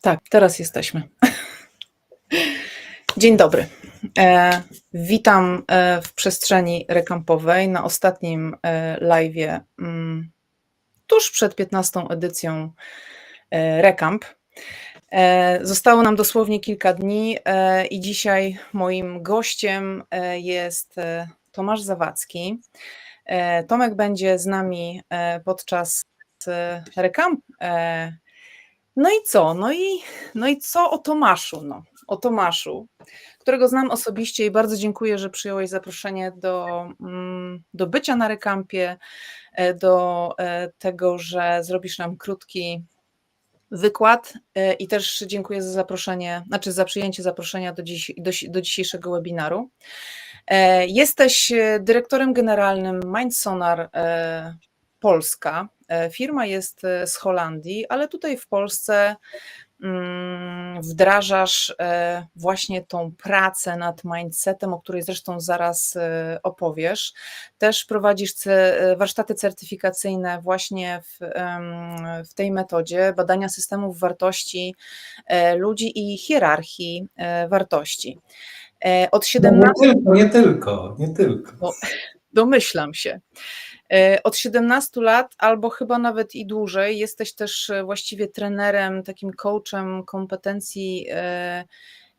Tak, teraz jesteśmy. Dzień dobry. E, witam e, w przestrzeni rekampowej na ostatnim e, live'ie mm, tuż przed 15 edycją Rekamp. Zostało nam dosłownie kilka dni i dzisiaj moim gościem jest Tomasz Zawadzki. Tomek będzie z nami podczas Rekamp. No i co? No i, no i co o Tomaszu? No, o Tomaszu, którego znam osobiście i bardzo dziękuję, że przyjąłeś zaproszenie do, mm, do bycia na Rekampie, e, do e, tego, że zrobisz nam krótki wykład e, i też dziękuję za zaproszenie, znaczy za przyjęcie zaproszenia do, dziś, do, do dzisiejszego webinaru. Jesteś dyrektorem generalnym MindSonar Polska. E, Firma jest e, z Holandii, ale tutaj w Polsce mm, wdrażasz e, właśnie tą pracę nad mindsetem, o której zresztą zaraz opowiesz. Też prowadzisz warsztaty certyfikacyjne właśnie w, w tej metodzie badania systemów wartości ludzi i hierarchii wartości. Od No 17 nie tylko, nie tylko, nie tylko. bo domyślam się. E, Od 17 lat, albo chyba nawet i dłużej, jesteś też e, właściwie trenerem, takim coachem kompetencji e,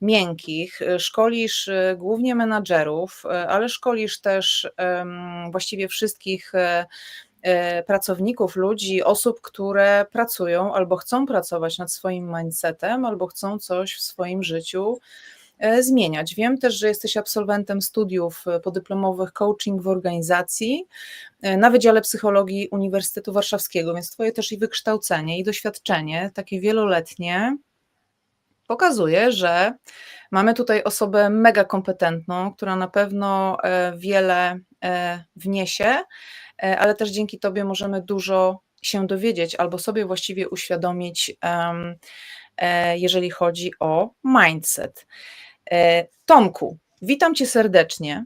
miękkich. Szkolisz głównie menadżerów, ale szkolisz też właściwie wszystkich pracowników, ludzi, osób, które pracują albo chcą pracować nad swoim mindsetem, albo chcą coś w swoim życiu zmieniać. Wiem też, że jesteś absolwentem studiów e, podyplomowych coaching w organizacji e, na Wydziale Psychologii Uniwersytetu Warszawskiego, więc Twoje też i wykształcenie, i doświadczenie, takie wieloletnie, pokazuje, że mamy tutaj osobę mega kompetentną, która na pewno e, wiele e, wniesie, e, ale też dzięki Tobie możemy dużo się dowiedzieć albo sobie właściwie uświadomić, e, jeżeli chodzi o mindset. E, Tomku, witam Cię serdecznie.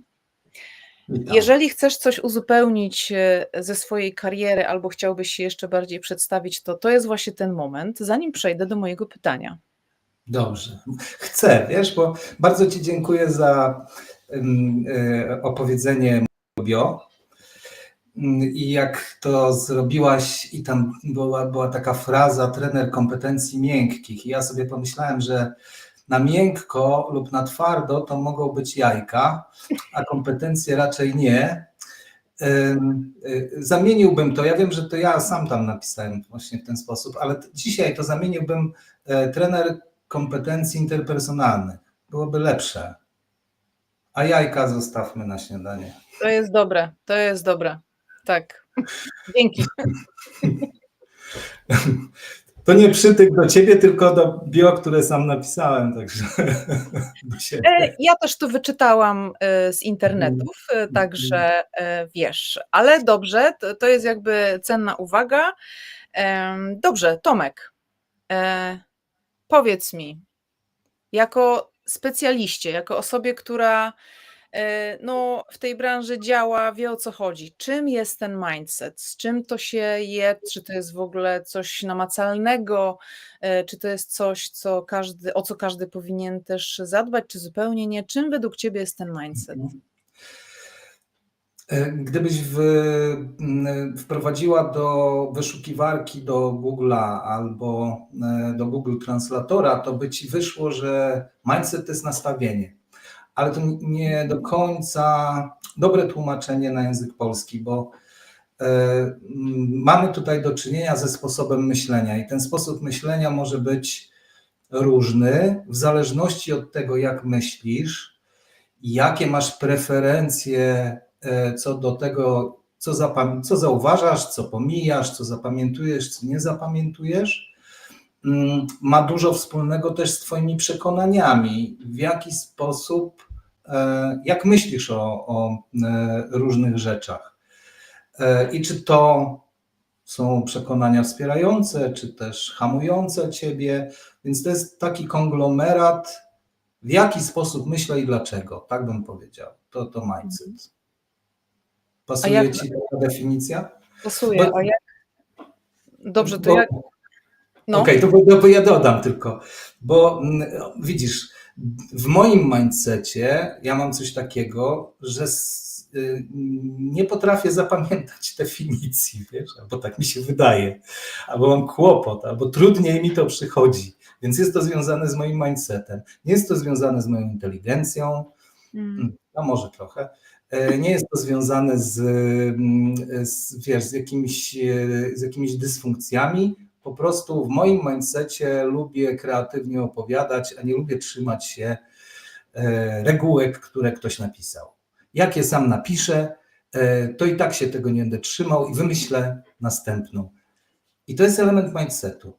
Witam. Jeżeli chcesz coś uzupełnić e, ze swojej kariery albo chciałbyś się jeszcze bardziej przedstawić, to to jest właśnie ten moment, zanim przejdę do mojego pytania. Dobrze. Chcę, wiesz, bo bardzo Ci dziękuję za y, opowiedzenie bio. Ym, I jak to zrobiłaś, i tam była, była taka fraza trener kompetencji miękkich. I ja sobie pomyślałem, że na miękko lub na twardo to mogą być jajka, a kompetencje raczej nie. Y, Zamieniłbym to, ja wiem, że to ja sam tam napisałem właśnie w ten sposób, ale dzisiaj to zamieniłbym e, trener kompetencji interpersonalnych. Byłoby lepsze. A jajka zostawmy na śniadanie. To jest dobre, to jest dobre. Tak. Dzięki. To nie przytyk do ciebie, tylko do bio, które sam napisałem, także. E, Ja też to wyczytałam e, z internetów, e, także e, wiesz, ale dobrze, to, jest jakby cenna uwaga. Dobrze, Tomek, powiedz mi, jako specjaliście, jako osobie, która no, w tej branży działa, wie o co chodzi, czym jest ten mindset, z czym to się je, czy to jest w ogóle coś namacalnego, e, czy to jest coś, co każdy, o co każdy powinien też zadbać, czy zupełnie nie, czym według Ciebie jest ten mindset? E, Gdybyś w, wprowadziła do wyszukiwarki do Google'a albo e, do Google Translatora, to by ci wyszło, że mindset to jest nastawienie. Ale to nie do końca dobre tłumaczenie na język polski, bo e, m, mamy tutaj do czynienia ze sposobem myślenia i ten sposób myślenia może być różny w zależności od tego, jak myślisz, jakie masz preferencje e, co do tego, co, co zauważasz, co pomijasz, co zapamiętujesz, co nie zapamiętujesz, mm, ma dużo wspólnego też z Twoimi przekonaniami, w jaki sposób, e, jak myślisz o, o e, różnych rzeczach. E, I czy to są przekonania wspierające, czy też hamujące Ciebie, więc to jest taki konglomerat, w jaki sposób myślę i dlaczego, tak bym powiedział. To to mindset. Pasuje jak- Ci taka definicja? Pasuje, Bo- a jak... Dobrze, to Bo- jak... No. Okej, to, bo- to ja dodam tylko, bo mm, widzisz, w moim mindsetie ja mam coś takiego, że y, nie potrafię zapamiętać definicji, wiesz, albo tak mi się wydaje, albo mam kłopot, albo trudniej mi to przychodzi, więc jest to związane z moim mindsetem. Nie jest to związane z moją inteligencją, Mm. a może trochę. E, Nie jest to związane z, mm, z, wiesz, z, jakimiś, e, z jakimiś dysfunkcjami. Po prostu w moim mindsetie lubię kreatywnie opowiadać, a nie lubię trzymać się e, regułek, które ktoś napisał. Jak je sam napiszę, e, to i tak się tego nie będę trzymał i wymyślę następną. I to jest element mindsetu.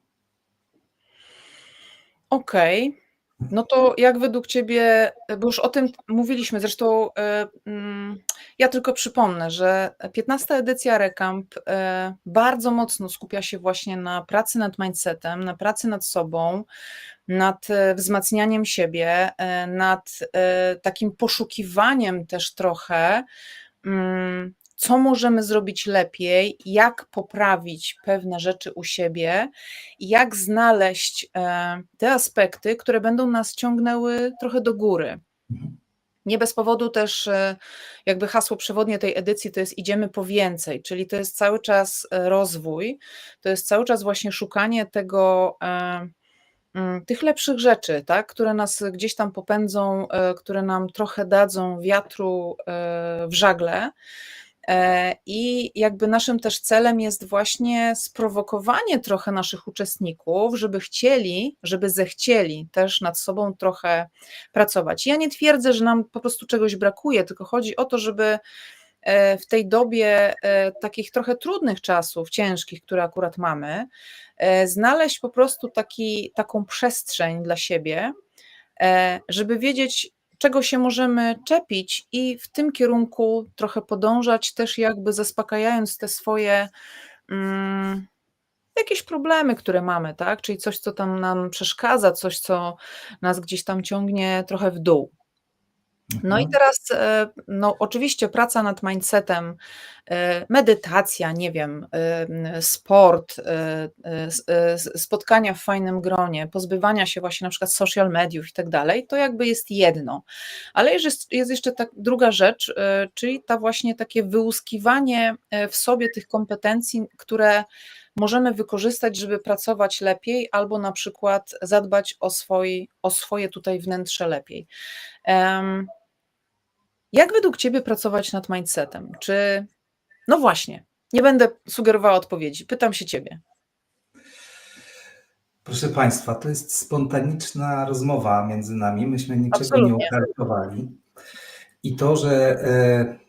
Okej. No to jak według Ciebie, bo już o tym mówiliśmy, zresztą e, mm, ja tylko przypomnę, że 15 edycja Recamp e, bardzo mocno skupia się właśnie na pracy nad mindsetem, na pracy nad sobą, nad e, wzmacnianiem siebie, nad takim poszukiwaniem też trochę, mm, co możemy zrobić lepiej, jak poprawić pewne rzeczy u siebie jak znaleźć e, te aspekty, które będą nas ciągnęły trochę do góry. Mhm. Nie bez powodu też e, jakby hasło przewodnie tej edycji to jest idziemy po więcej, czyli to jest cały czas e, rozwój, to jest cały czas właśnie szukanie tego, mm, tych lepszych rzeczy, tak, które nas gdzieś tam popędzą, które nam trochę dadzą wiatru w żagle. E, I jakby naszym też celem jest właśnie sprowokowanie trochę naszych uczestników, żeby chcieli, żeby zechcieli też nad sobą trochę pracować. Ja nie twierdzę, że nam po prostu czegoś brakuje, tylko chodzi o to, żeby e, w tej dobie e, takich trochę trudnych czasów, ciężkich, które akurat mamy, znaleźć po prostu taki, taką przestrzeń dla siebie, żeby wiedzieć, czego się możemy czepić i w tym kierunku trochę podążać, też jakby zaspokajając te swoje mm, jakieś problemy, które mamy, tak? Czyli coś, co tam nam przeszkadza, coś, co nas gdzieś tam ciągnie trochę w dół. No i Mhm. teraz, e, no oczywiście praca nad mindsetem, e, medytacja, nie wiem, e, sport, spotkania w fajnym gronie, pozbywania się właśnie na przykład social mediów i tak dalej, to jakby jest jedno. Ale jest, jest jeszcze tak druga rzecz, czyli ta właśnie takie wyłuskiwanie w sobie tych kompetencji, które możemy wykorzystać, żeby pracować lepiej, albo na przykład zadbać o, swoi, o swoje tutaj wnętrze lepiej. Jak według Ciebie pracować nad mindsetem? Czy, no właśnie, nie będę sugerowała odpowiedzi, pytam się Ciebie. Proszę Państwa, to jest spontaniczna rozmowa między nami. Myśmy niczego Absolutnie. nie ukartowali. I to, że e,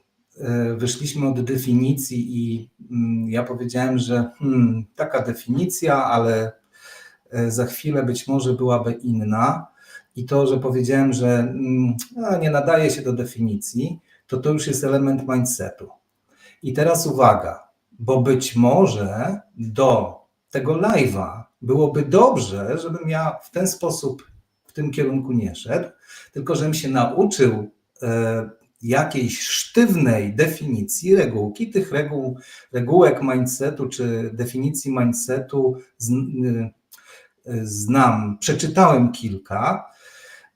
wyszliśmy od definicji i mm, ja powiedziałem, że hmm, taka definicja, ale e, za chwilę być może byłaby inna. I to, że powiedziałem, że mm, a, nie nadaje się do definicji, to to już jest element mindsetu. I teraz uwaga, bo być może do tego live'a byłoby dobrze, żebym ja w ten sposób w tym kierunku nie szedł, tylko żebym się nauczył e, jakiejś sztywnej definicji regułki, tych reguł, regułek mindsetu czy definicji mindsetu z, y, znam, przeczytałem kilka,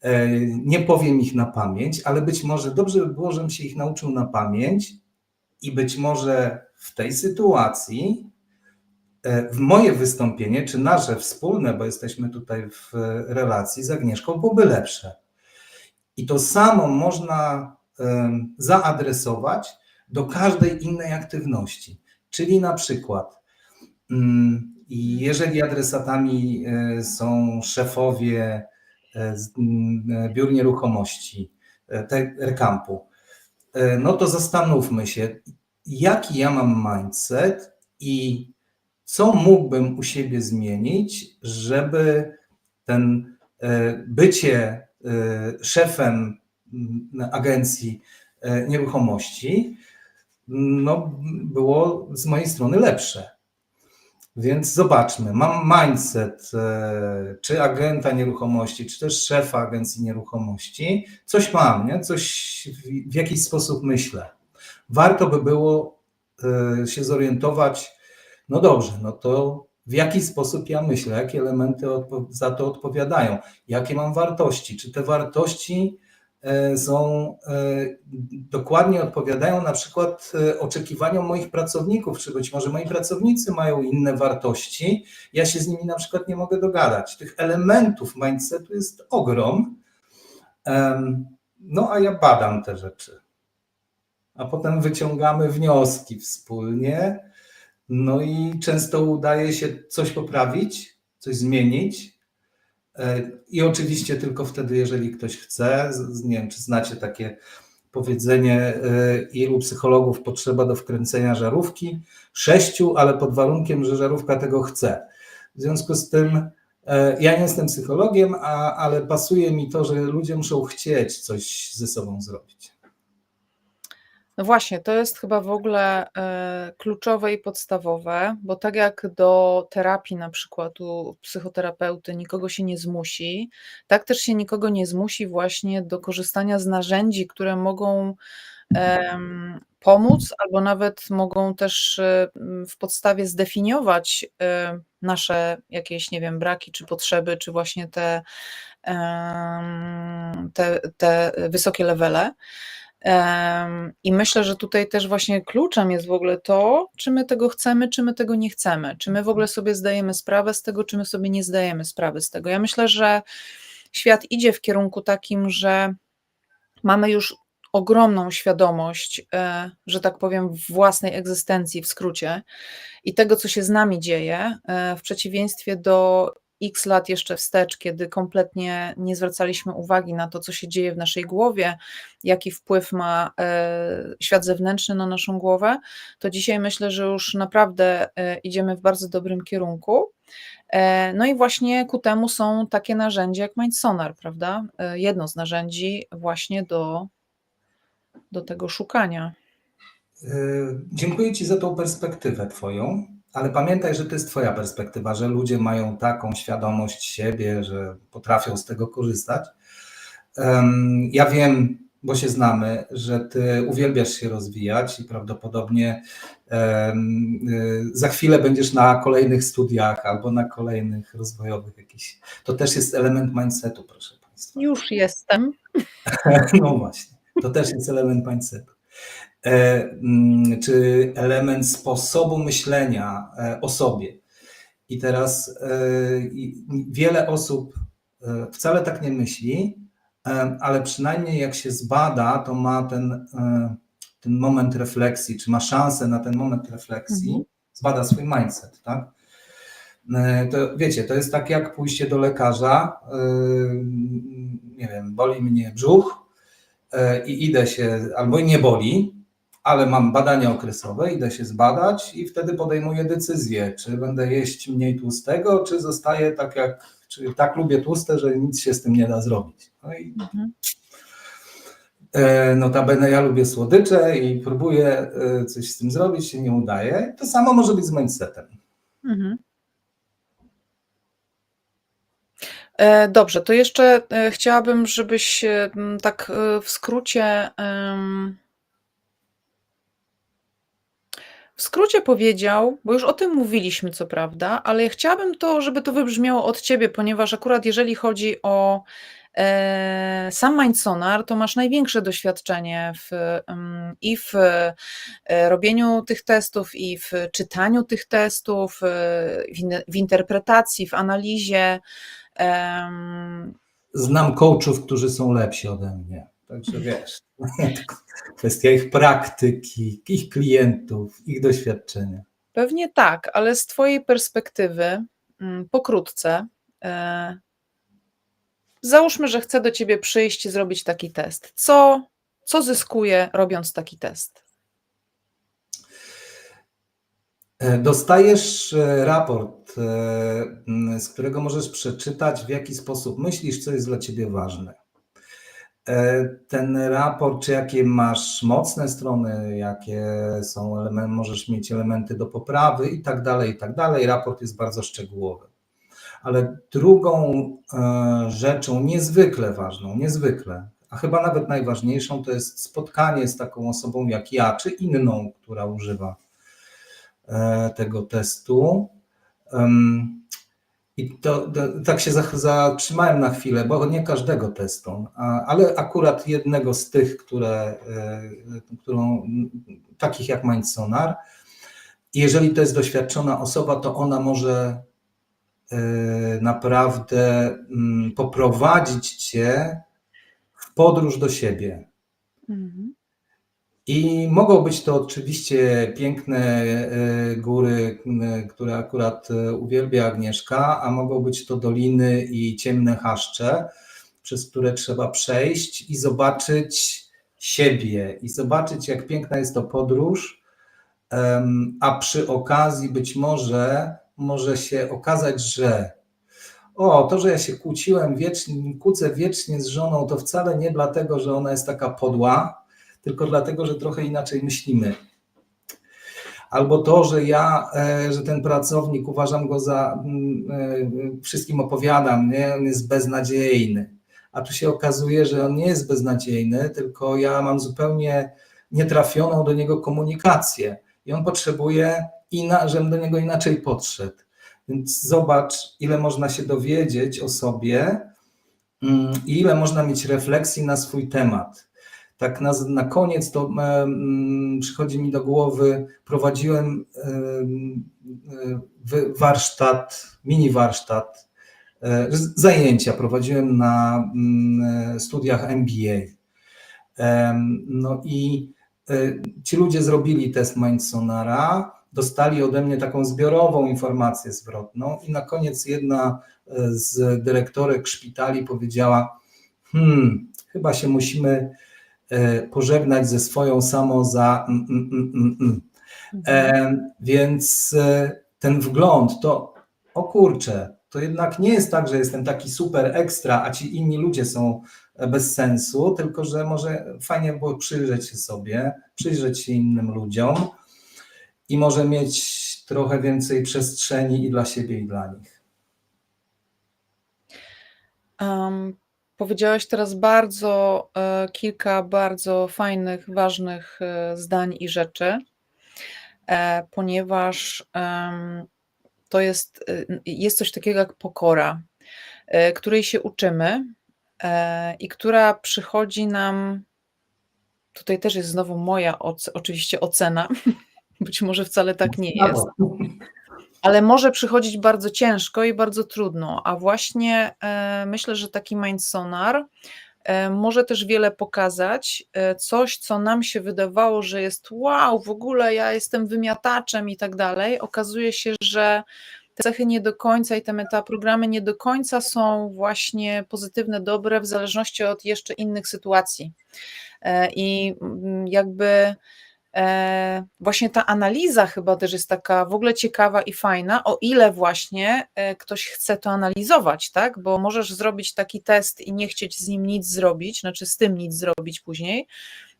e, nie powiem ich na pamięć, ale być może dobrze by było, żebym się ich nauczył na pamięć i być może w tej sytuacji e, w moje wystąpienie, czy nasze wspólne, bo jesteśmy tutaj w relacji z Agnieszką, byłoby lepsze. I to samo można zaadresować do każdej innej aktywności. Czyli na przykład, mm, jeżeli adresatami e, są szefowie e, mm, biur nieruchomości, e, rekampu, e, no to zastanówmy się, jaki ja mam mindset i co mógłbym u siebie zmienić, żeby ten e, bycie e, szefem agencji e, nieruchomości no, było z mojej strony lepsze. Więc zobaczmy, mam mindset e, czy agenta nieruchomości, czy też szefa agencji nieruchomości. Coś mam, nie? coś w, jakiś sposób myślę. Warto by było e, się zorientować, no dobrze, no to w jaki sposób ja myślę, jakie elementy za to odpowiadają, jakie mam wartości, czy te wartości są e, dokładnie odpowiadają na przykład e, oczekiwaniom moich pracowników, czy być może moi pracownicy mają inne wartości, ja się z nimi na przykład nie mogę dogadać. Tych elementów mindsetu jest ogrom. No a ja badam te rzeczy. A potem wyciągamy wnioski wspólnie. No i często udaje się coś poprawić, coś zmienić. E, I oczywiście tylko wtedy, jeżeli ktoś chce. Nie wiem, czy znacie takie powiedzenie, e, ilu psychologów potrzeba do wkręcenia żarówki? Sześciu, ale pod warunkiem, że żarówka tego chce. W związku z tym e, ja nie jestem psychologiem, a, ale pasuje mi to, że ludzie muszą chcieć coś ze sobą zrobić. No właśnie, to jest chyba w ogóle e, kluczowe i podstawowe, bo tak jak do terapii na przykład u psychoterapeuty nikogo się nie zmusi, tak też się nikogo nie zmusi właśnie do korzystania z narzędzi, które mogą pomóc, albo nawet mogą też e, w podstawie zdefiniować e, nasze jakieś, nie wiem, braki czy potrzeby, czy właśnie te, te, te wysokie levele. I myślę, że tutaj też właśnie kluczem jest w ogóle to, czy my tego chcemy, czy my tego nie chcemy. Czy my w ogóle sobie zdajemy sprawę z tego, czy my sobie nie zdajemy sprawy z tego. Ja myślę, że świat idzie w kierunku takim, że mamy już ogromną świadomość, e, że tak powiem, własnej egzystencji w skrócie i tego, co się z nami dzieje, e, w przeciwieństwie do x lat jeszcze wstecz, kiedy kompletnie nie zwracaliśmy uwagi na to, co się dzieje w naszej głowie, jaki wpływ ma e, świat zewnętrzny na naszą głowę, to dzisiaj myślę, że już naprawdę e, idziemy w bardzo dobrym kierunku. E, No i właśnie ku temu są takie narzędzia jak MindSonar, prawda? Jedno z narzędzi właśnie do, do tego szukania. Dziękuję Ci za tą perspektywę Twoją, ale pamiętaj, że to jest Twoja perspektywa, że ludzie mają taką świadomość siebie, że potrafią z tego korzystać. Ja wiem, bo się znamy, że Ty uwielbiasz się rozwijać i prawdopodobnie y, za chwilę będziesz na kolejnych studiach albo na kolejnych rozwojowych jakichś. To też jest element mindsetu, proszę Państwa. Już jestem. No właśnie, to też jest element mindsetu. E, mm, czy element sposobu myślenia e, o sobie. I teraz e, wiele osób wcale tak nie myśli, ale przynajmniej jak się zbada, to ma ten, ten moment refleksji, czy ma szansę na ten moment refleksji, Mhm. zbada swój mindset, tak? To wiecie, to jest tak jak pójście do lekarza, nie wiem, boli mnie brzuch, i idę się, albo nie boli, ale mam badania okresowe, idę się zbadać i wtedy podejmuję decyzję, czy będę jeść mniej tłustego, czy zostaję tak jak, czy tak lubię tłuste, że nic się z tym nie da zrobić. No i Mhm. e, notabene ja lubię słodycze i próbuję e, coś z tym zrobić, się nie udaje. To samo może być z mindsetem. Mhm. E, Dobrze, to jeszcze chciałabym, żebyś tak w skrócie w skrócie powiedział, bo już o tym mówiliśmy, co prawda, ale chciałabym to, żeby to wybrzmiało od ciebie, ponieważ akurat jeżeli chodzi o e, sam MindSonar, to masz największe doświadczenie w, i w e, robieniu tych testów, i w czytaniu tych testów, e, w, in, w interpretacji, w analizie. Em, Znam coachów, którzy są lepsi ode mnie. Także wiesz, kwestia ich praktyki, ich klientów, ich doświadczenia. Pewnie tak, ale z Twojej perspektywy, mm, pokrótce, e, załóżmy, że chcę do Ciebie przyjść i zrobić taki test. Co, co zyskuję robiąc taki test? E, Dostajesz e, raport, z którego możesz przeczytać, w jaki sposób myślisz, co jest dla ciebie ważne. E, Ten raport, czy jakie masz mocne strony, jakie są elementy, możesz mieć elementy do poprawy i tak dalej, i tak dalej. Raport jest bardzo szczegółowy. Ale drugą e, rzeczą niezwykle ważną, niezwykle, a chyba nawet najważniejszą, to jest spotkanie z taką osobą jak ja, czy inną, która używa e, tego testu, I to, to, tak się za- zatrzymałem na chwilę, bo nie każdego testu, a- ale akurat jednego z tych, które, e, którą, takich jak Mindsonar. Jeżeli to jest doświadczona osoba, to ona może e, naprawdę mm, poprowadzić cię w podróż do siebie. Mhm. I mogą być to oczywiście piękne e, góry, które akurat e, uwielbia Agnieszka, a mogą być to doliny i ciemne chaszcze, przez które trzeba przejść i zobaczyć siebie, i zobaczyć, jak piękna jest to podróż, a przy okazji być może może się okazać, że o, to, że ja się kłóciłem wiecznie, kłócę wiecznie z żoną, to wcale nie dlatego, że ona jest taka podła, tylko dlatego, że trochę inaczej myślimy. Albo to, że ja, e, że ten pracownik uważam go za, mm, e, wszystkim opowiadam, nie? on jest beznadziejny. A tu się okazuje, że on nie jest beznadziejny, tylko ja mam zupełnie nietrafioną do niego komunikację i on potrzebuje, ina, żebym do niego inaczej podszedł. Więc zobacz, ile można się dowiedzieć o sobie mm, i ile można mieć refleksji na swój temat. Tak na, na koniec to przychodzi mi do głowy, prowadziłem warsztat, mini warsztat, e, zajęcia prowadziłem na mm, studiach MBA. No i e, ci ludzie zrobili test Mindsonara, dostali ode mnie taką zbiorową informację zwrotną i na koniec jedna e, z dyrektorek szpitali powiedziała, hmm, chyba się musimy pożegnać ze swoją samą za mm, mm, mm, mm, mm. E, Więc e, ten wgląd to, o kurczę, to jednak nie jest tak, że jestem taki super ekstra, a ci inni ludzie są e, bez sensu, tylko że może fajnie było przyjrzeć się sobie, przyjrzeć się innym ludziom i może mieć trochę więcej przestrzeni i dla siebie, i dla nich. Um, powiedziałeś teraz bardzo e, kilka bardzo fajnych, ważnych e, zdań i rzeczy, e, ponieważ em, to jest, e, jest coś takiego jak pokora, e, której się uczymy e, i która przychodzi nam. Tutaj też jest znowu moja oce- oczywiście ocena. Być może wcale tak nie jest. Ale może przychodzić bardzo ciężko i bardzo trudno, a właśnie e, myślę, że taki mindsonar e, może też wiele pokazać, e, coś, co nam się wydawało, że jest wow, w ogóle ja jestem wymiataczem i tak dalej. Okazuje się, że te cechy nie do końca i te metaprogramy nie do końca są właśnie pozytywne, dobre, w zależności od jeszcze innych sytuacji. I mm, jakby właśnie ta analiza chyba też jest taka w ogóle ciekawa i fajna, o ile właśnie e, ktoś chce to analizować, tak? Bo możesz zrobić taki test i nie chcieć z nim nic zrobić, znaczy z tym nic zrobić później,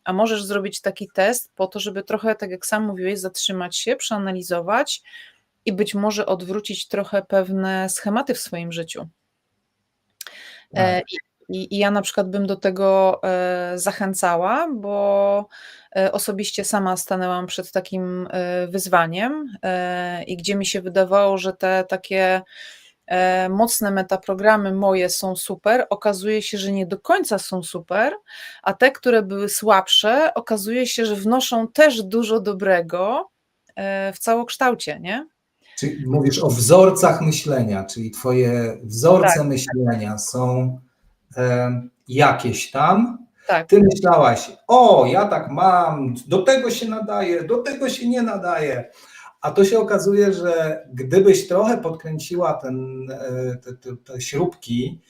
a możesz zrobić taki test po to, żeby trochę, tak jak sam mówiłeś, zatrzymać się, przeanalizować i być może odwrócić trochę pewne schematy w swoim życiu. E, Tak. I, i, ja na przykład bym do tego e, zachęcała, bo e, osobiście sama stanęłam przed takim e, wyzwaniem i gdzie mi się wydawało, że te takie mocne metaprogramy moje są super, okazuje się, że nie do końca są super, a te, które były słabsze, okazuje się, że wnoszą też dużo dobrego w całokształcie, nie? Czyli mówisz o wzorcach myślenia, czyli twoje wzorce Tak. myślenia są e, jakieś tam. Tak, Ty myślałaś, o, ja tak mam, do tego się nadaje, do tego się nie nadaje. A to się okazuje, że gdybyś trochę podkręciła ten, e, te, te, te śrubki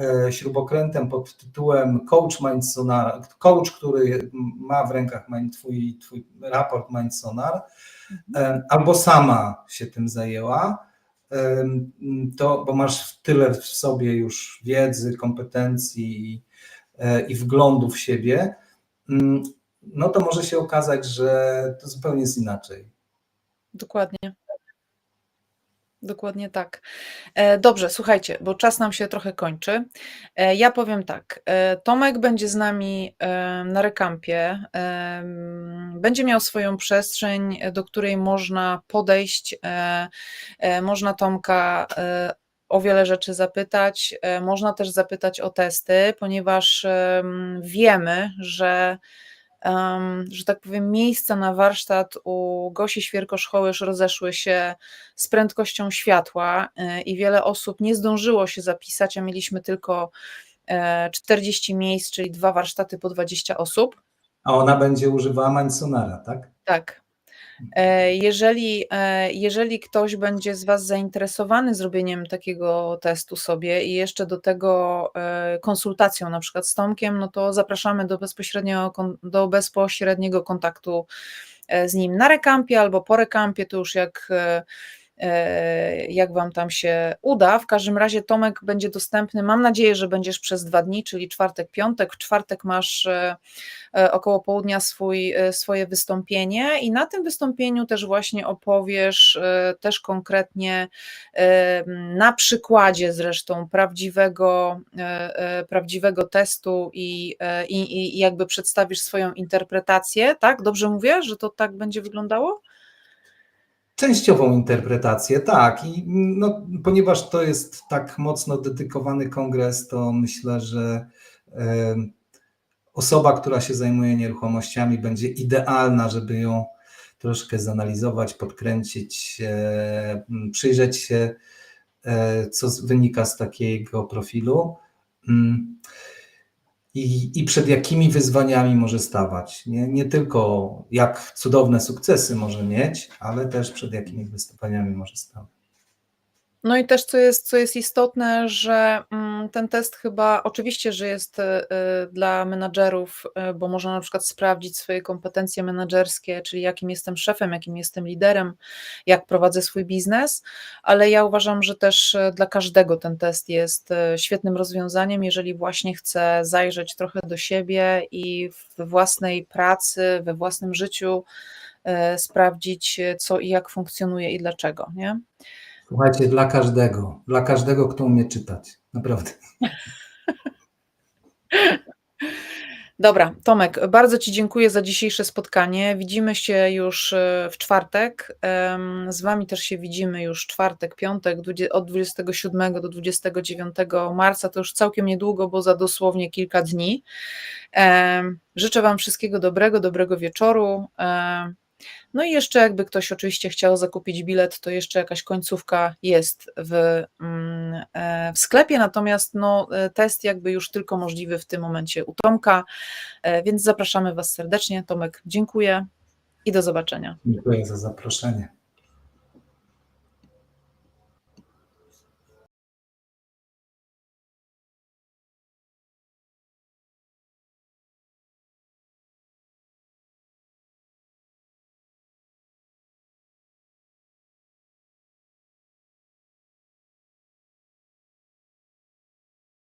e, śrubokrętem pod tytułem Coach Mindsonar, coach, który ma w rękach twój, twój raport Mindsonar, e, albo sama się tym zajęła, to, bo masz tyle w sobie już wiedzy, kompetencji i, e, i wglądu w siebie, mm, no to może się okazać, że to zupełnie jest inaczej. dokładnie. Dokładnie tak. E, Dobrze, słuchajcie, bo czas nam się trochę kończy. E, Ja powiem tak. e, Tomek będzie z nami na rekampie. Będzie miał swoją przestrzeń, do której można podejść. Można Tomka o wiele rzeczy zapytać. Można też zapytać o testy, ponieważ em, wiemy, że że tak powiem, miejsca na warsztat u Gosi Świerkosz-Hołysz rozeszły się z prędkością światła y, i wiele osób nie zdążyło się zapisać, a mieliśmy tylko e, 40 miejsc, czyli dwa warsztaty po 20 osób. A ona będzie używała Mansonara, tak? Tak. E, Jeżeli, e, jeżeli ktoś będzie z Was zainteresowany zrobieniem takiego testu sobie i jeszcze do tego e, konsultacją na przykład z Tomkiem, no to zapraszamy do bezpośredniego, kon- do bezpośredniego kontaktu z nim na rekampie albo po rekampie, to już jak, jak Wam tam się uda. W każdym razie Tomek będzie dostępny, mam nadzieję, że będziesz przez dwa dni, czyli czwartek, piątek. W czwartek masz e, e, około południa swój, e, swoje wystąpienie i na tym wystąpieniu też właśnie opowiesz e, też konkretnie e, na przykładzie zresztą prawdziwego, e, e, prawdziwego testu i, e, i, i jakby przedstawisz swoją interpretację, tak? Dobrze mówię, że to tak będzie wyglądało? Częściową interpretację, tak. I no, ponieważ to jest tak mocno dedykowany kongres, to myślę, że osoba, która się zajmuje nieruchomościami, będzie idealna, żeby ją troszkę zanalizować, podkręcić, przyjrzeć się, e, co wynika z takiego profilu. I, I przed jakimi wyzwaniami może stawać. Nie, nie tylko jak cudowne sukcesy może mieć, ale też przed jakimi wyzwaniami może stawać. No i też co jest, co jest istotne, że mm, ten test chyba oczywiście, że jest y, y, dla menadżerów, y, bo można na przykład sprawdzić swoje kompetencje menadżerskie, czyli jakim jestem szefem, jakim jestem liderem, jak prowadzę swój biznes, ale ja uważam, że też dla każdego ten test jest świetnym rozwiązaniem, jeżeli właśnie chce zajrzeć trochę do siebie i we własnej pracy, we własnym życiu sprawdzić, co i jak funkcjonuje i dlaczego, nie? Słuchajcie, dla każdego, dla każdego, kto umie czytać. Naprawdę. Dobra, Tomek, bardzo Ci dziękuję za dzisiejsze spotkanie. Widzimy się już e, w czwartek. Z Wami też się widzimy już czwartek, piątek, od 27 do 29 marca. To już całkiem niedługo, bo za dosłownie kilka dni. Życzę Wam wszystkiego dobrego, dobrego wieczoru. No i jeszcze, jakby ktoś oczywiście chciał zakupić bilet, to jeszcze jakaś końcówka jest w, mm, e, w sklepie, natomiast no, e, test jakby już tylko możliwy w tym momencie u Tomka, e, więc zapraszamy Was serdecznie. Tomek, dziękuję i do zobaczenia. Dziękuję za zaproszenie.